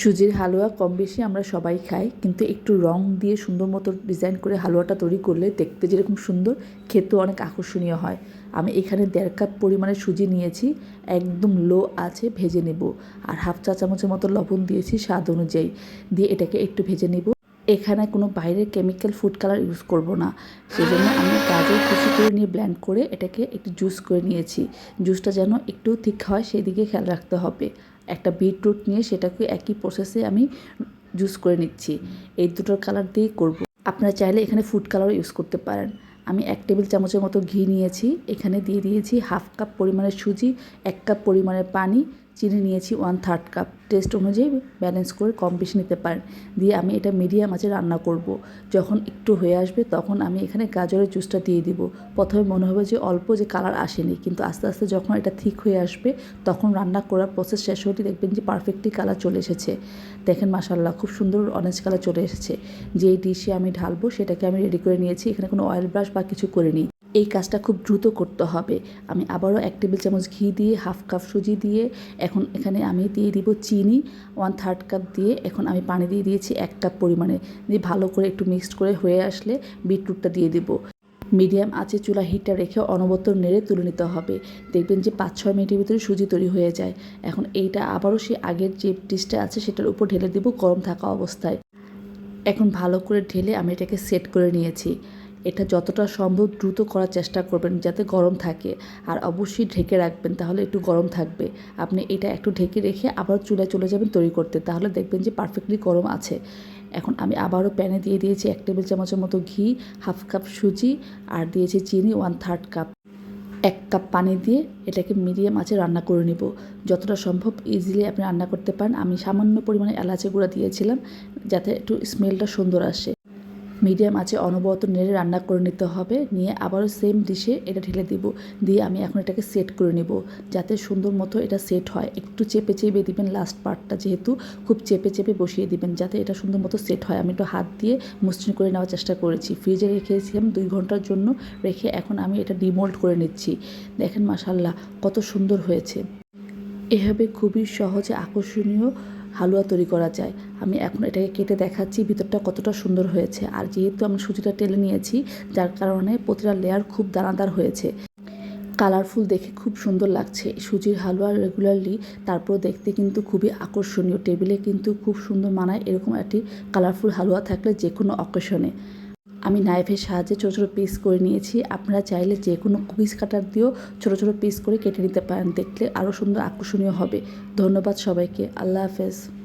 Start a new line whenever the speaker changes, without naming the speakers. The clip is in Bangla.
সুজির হালুয়া কম বেশি আমরা সবাই খাই, কিন্তু একটু রং দিয়ে সুন্দর মতো ডিজাইন করে হালুয়াটা তৈরি করলে দেখতে যেরকম সুন্দর, খেতেও অনেক আকর্ষণীয় হয়। আমি এখানে দেড় কাপ পরিমাণে সুজি নিয়েছি, একদম লো আছে, ভেজে নেব। আর হাফ চা চামচের মতো লবণ দিয়েছি স্বাদ অনুযায়ী। দিয়ে এটাকে একটু ভেজে নেব। এখানে কোনো বাইরের কেমিক্যাল ফুড কালার ইউজ করব না। সেজন্য আমি গাজর করে নিয়ে ব্ল্যান্ড করে এটাকে একটু জুস করে নিয়েছি। জুসটা যেন একটু ঠিক হয় সেই দিকে খেয়াল রাখতে হবে। একটা বিটরুট নিয়ে সেটাকে একই প্রসেসে আমি জুস করে নিচ্ছি। এই দুটোর কালার দিয়েই করব। আপনারা চাইলে এখানে ফুড কালার ইউজ করতে পারেন। আমি এক টেবিল চামচের মতো ঘি নিয়েছি। এখানে দিয়ে দিয়েছি হাফ কাপ পরিমাণের সুজি, এক কাপ পরিমাণের পানি চিনি নিয়েছি ওয়ান থার্ড কাপ টেস্ট অনুযায়ী ব্যালেন্স করে কম বেশি নিতে পারেন। দিয়ে আমি এটা মিডিয়াম আঁচে রান্না করব। যখন একটু হয়ে আসবে তখন আমি এখানে গাজরের জুসটা দিয়ে দিব। প্রথমে মনে হবে যে অল্প যে কালার আসেনি। কিন্তু আস্তে আস্তে যখন এটা ঠিক হয়ে আসবে, তখন রান্না করার প্রসেস শেষ হতে দেখবেন যে পারফেক্টলি কালার চলে এসেছে। দেখেন মাসাল্লাহ খুব সুন্দর অরেঞ্জ কালার চলে এসেছে। যেই ডিশে আমি ঢালবো, সেটাকে আমি রেডি করে নিয়েছি। এখানে কোনো অয়েল ব্রাশ বা কিছু করিনি। এই কাজটা খুব দ্রুত করতে হবে। আমি আবারও এক টেবিল চামচ ঘি দিয়ে, হাফ কাপ সুজি দিয়ে, এখন এখানে আমি দিয়ে দিব চিনি ওয়ান থার্ড কাপ দিয়ে, এখন আমি পানি দিয়ে দিয়েছি এক কাপ পরিমাণে। দিয়ে ভালো করে একটু মিক্সড করে হয়ে আসলে বিটরুটটা দিয়ে দিব। মিডিয়াম আঁচে চুলা হিটটা রেখে অনবরত নেড়ে তুলে নিতে হবে। দেখবেন যে পাঁচ ছয় মিনিটের ভিতরে সুজি তৈরি হয়ে যায়। এখন এইটা আবারও সেই আগের যে ডিশটা আছে সেটার উপর ঢেলে দেবো গরম থাকা অবস্থায়। এখন ভালো করে ঢেলে আমি এটাকে সেট করে নিয়েছি। এটা যতটা সম্ভব দ্রুত করার চেষ্টা করবেন যাতে গরম থাকে। আর অবশ্যই ঢেকে রাখবেন, তাহলে একটু গরম থাকবে। আপনি এটা একটু ঢেকে রেখে আবার চুলায় চলে যাবেন তৈরি করতে। তাহলে দেখবেন যে পারফেক্টলি গরম আছে। এখন আমি আবারও প্যানে দিয়ে দিয়েছি এক টেবিল চামচের মতো ঘি হাফ কাপ সুজি, আর দিয়েছি চিনি ওয়ান থার্ড কাপ এক কাপ পানি দিয়ে এটাকে মিডিয়াম আঁচে রান্না করে নিব। যতটা সম্ভব ইজিলি আপনি রান্না করতে পারেন। আমি সামান্য পরিমাণে এলাচি গুঁড়া দিয়েছিলাম, যাতে একটু স্মেলটা সুন্দর আসে। মিডিয়াম আছে, অনবরত নেড়ে রান্না করে নিতে হবে। নিয়ে আবারও সেম ডিশে এটা ঢেলে দিব। দিয়ে আমি এখন এটাকে সেট করে নেব, যাতে সুন্দর মতো এটা সেট হয়। একটু চেপে চেপে দিবেন লাস্ট পার্টটা যেহেতু, খুব চেপে চেপে বসিয়ে দিবেন যাতে এটা সুন্দর মতো সেট হয়। আমি একটু হাত দিয়ে মসৃণ করে নেওয়ার চেষ্টা করেছি। ফ্রিজে রেখেছিলাম দুই ঘণ্টার জন্য, রেখে এখন আমি এটা ডিমোল্ড করে নিচ্ছি। দেখেন মাসাল্লাহ কত সুন্দর হয়েছে। এভাবে খুবই সহজে আকর্ষণীয় হালুয়া তৈরি করা যায়। আমি এখন এটাকে কেটে দেখাচ্ছি, ভিতরটা কতটা সুন্দর হয়েছে। আর যেহেতু আমি সুজিটা টেলে নিয়েছি, যার কারণে প্রতিটা লেয়ার খুব দানাদার হয়েছে। কালারফুল দেখে খুব সুন্দর লাগছে। সুজির হালুয়া রেগুলারলি তারপর দেখতে কিন্তু খুবই আকর্ষণীয়। টেবিলে কিন্তু খুব সুন্দর মানায় এরকম একটি কালারফুল হালুয়া থাকলে যে কোনো অকেশনে আমি নাইফের সাহায্যে ছোটো ছোটো পিস করে নিয়েছি। আপনারা চাইলে যে কোনো কুকিজ কাটার দিয়েও ছোটো ছোটো পিস করে কেটে নিতে পারেন। দেখলে আরও সুন্দর আকর্ষণীয় হবে। ধন্যবাদ সবাইকে। আল্লাহ হাফেজ।